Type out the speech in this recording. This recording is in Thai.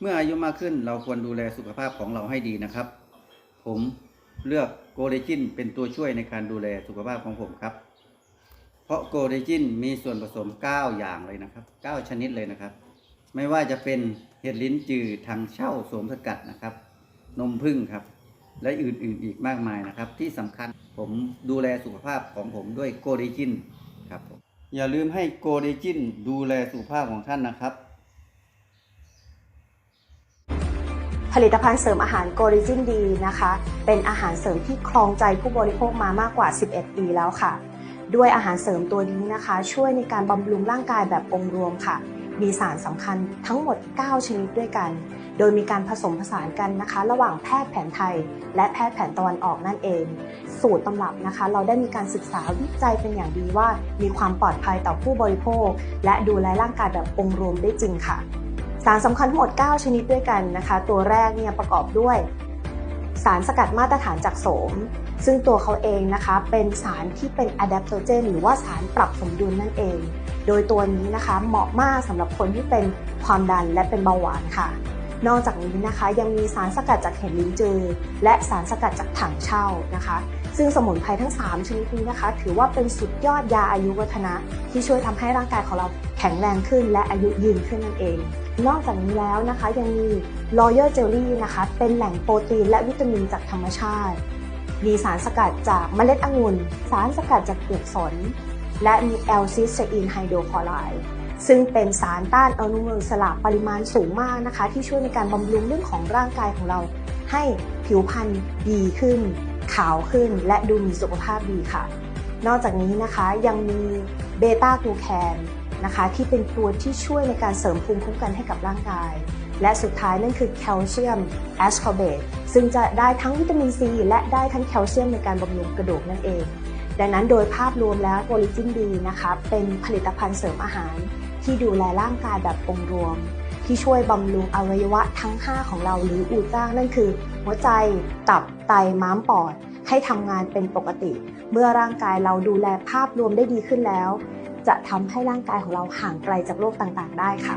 เมื่ออายุมากขึ้นเราควรดูแลสุขภาพของเราให้ดีนะครับ ผมเลือกโกเดจินเป็นตัวช่วยในการดูแลสุขภาพของผมครับ เพราะโกเดจินมีส่วนผสม 9 อย่างเลยนะครับ 9 ชนิดเลยนะครับ ไม่ว่าจะเป็นเห็ดลิ้นจือทางเช่าโสมสกัดนะครับ นมผึ้งครับ และอื่นๆอีกมากมายนะครับ ที่สำคัญผมดูแลสุขภาพของผมด้วยโกเดจินครับอย่าลืมให้โกเดจินดูแลสุขภาพของท่านนะครับ ผลิตภัณฑ์เสริมอาหารโกริจินดีนะคะ เป็นอาหารเสริมที่ครองใจผู้บริโภคมามากกว่า 11 ปีแล้วค่ะ ด้วยอาหารเสริมตัวนี้นะคะ ช่วยในการบำรุงร่างกายแบบองค์รวมค่ะ มีสารสำคัญทั้งหมด 9 ชนิดด้วยกัน โดยมีการผสมผสานกันนะคะ ระหว่างแพทย์แผนไทย และแพทย์แผนตะวันออกนั่นเอง สูตรตำรับนะคะ เราได้มีการศึกษาวิจัยเป็นอย่างดีว่า มีความปลอดภัยต่อผู้บริโภค และดูแลร่างกายแบบองค์รวมได้จริงค่ะ สารสำคัญทั้งหมด 9 ชนิดด้วยกันนะคะ ตัวแรกเนี่ยประกอบด้วย สารสกัดมาตรฐานจากโสม ซึ่งตัวเขาเองนะคะ เป็นสารที่เป็น adaptogen หรือว่าสารปรับสมดุลนั่นเอง โดยตัวนี้นะคะเหมาะมากสำหรับคนที่เป็นความดันและเป็นเบาหวานค่ะ นอกจากนี้นะคะยังมีสารสกัดจากเห็ดลิ้นจือ และสารสกัดจากถังเช่านะคะ ซึ่งสมุนไพรทั้ง 3 ชนิดนี้นะคะ ถือว่าเป็นสุดยอดยาอายุวัฒนะ ที่ช่วยทำให้ร่างกายของเราแข็งแรงขึ้นและอายุยืนขึ้นนั่นเอง นอกจากนี้แล้วนะคะยังมี Royal Jelly นะคะ เป็นแหล่งโปรตีนและวิตามินจากธรรมชาติ มีสารสกัดจากเมล็ดองุ่น สารสกัดจากเปลือกสน และมีแอลซิสเซอีนไฮโดรคลอไรด์ซึ่งเป็นสารต้านอนุมูลอิสระปริมาณสูงมากนะคะ ที่ช่วยในการบำรุงเรื่องของร่างกายของเรา ให้ผิวพรรณดีขึ้น ขาวขึ้นและดูมีสุขภาพดีค่ะ นอกจากนี้นะคะยังมีเบต้ากลูแคนนะคะที่เป็นตัวที่ช่วยในการเสริมภูมิคุ้มกันให้กับร่างกาย และสุดท้ายนั่นคือแคลเซียมแอสคอเบตซึ่งจะได้ทั้งวิตามินซีและได้ทั้งแคลเซียมในการบำรุงกระดูกนั่นเอง ดังนั้นโดยภาพรวมแล้วโพลิจินดีนะคะเป็นผลิตภัณฑ์เสริมอาหารที่ดูแลร่างกายแบบองค์รวม ที่ช่วยบำรุงอวัยวะทั้ง 5 ของเราหรืออูจ้านั่นคือ หัวใจ ตับ ไต ม้าม ปอด ให้ทำงานเป็นปกติ เมื่อร่างกายเราดูแลภาพรวมได้ดีขึ้นแล้ว จะทำให้ร่างกายของเราห่างไกลจากโรคต่างๆ ได้ค่ะ